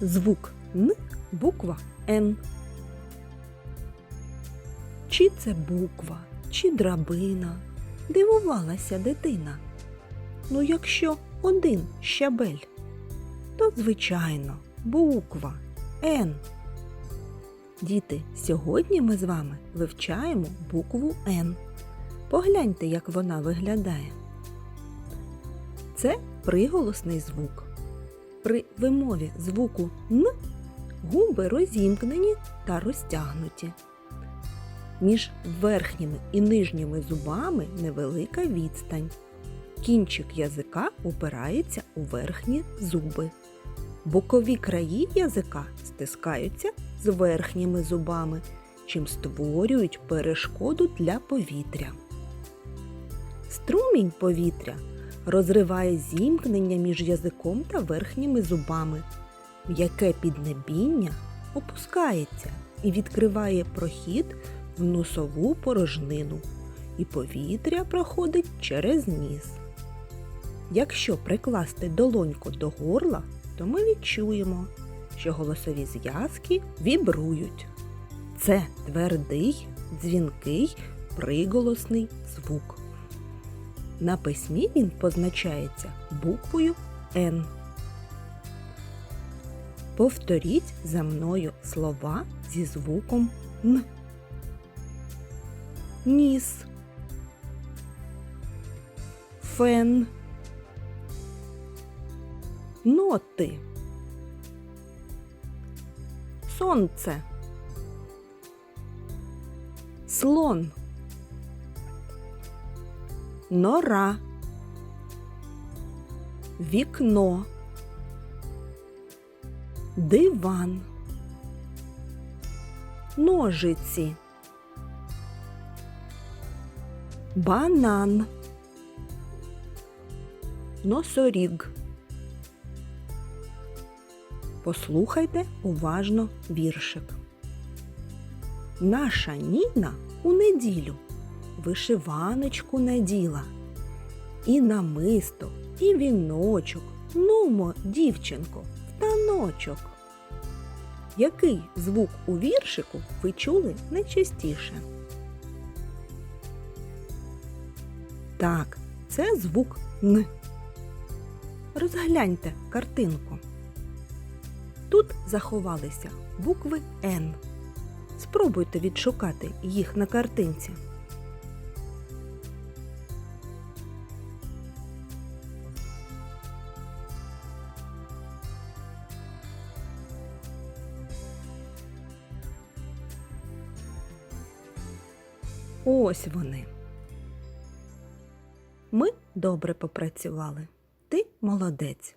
Звук Н, буква Н. Чи це буква, чи драбина? Дивувалася дитина. Ну, якщо один щабель, то, звичайно, буква Н. Діти, сьогодні ми з вами вивчаємо букву Н. Погляньте, як вона виглядає. Це приголосний звук. При вимові звуку Н губи розімкнені та розтягнуті. Між верхніми і нижніми зубами невелика відстань. Кінчик язика упирається у верхні зуби. Бокові краї язика стискаються з верхніми зубами, чим створюють перешкоду для повітря. Струмінь повітря розриває зімкнення між язиком та верхніми зубами. М'яке піднебіння опускається і відкриває прохід в носову порожнину, і повітря проходить через ніс. Якщо прикласти долоньку до горла, то ми відчуємо, що голосові зв'язки вібрують. Це твердий, дзвінкий, приголосний звук. На письмі він позначається буквою Н. Повторіть за мною слова зі звуком Н. Ніс. Фен. Ноти. Сонце. Слон. Нора. Вікно. Диван. Ножиці. Банан. Носоріг. Послухайте уважно віршик. Наша Ніна у неділю вишиваночку наділа. І намисто, і віночок. Нумо, дівчинко, таночок. Який звук у віршику ви чули найчастіше? Так, це звук Н. Розгляньте картинку. Тут заховалися букви Н. Спробуйте відшукати їх на картинці. Ось вони. Ми добре попрацювали. Ти молодець.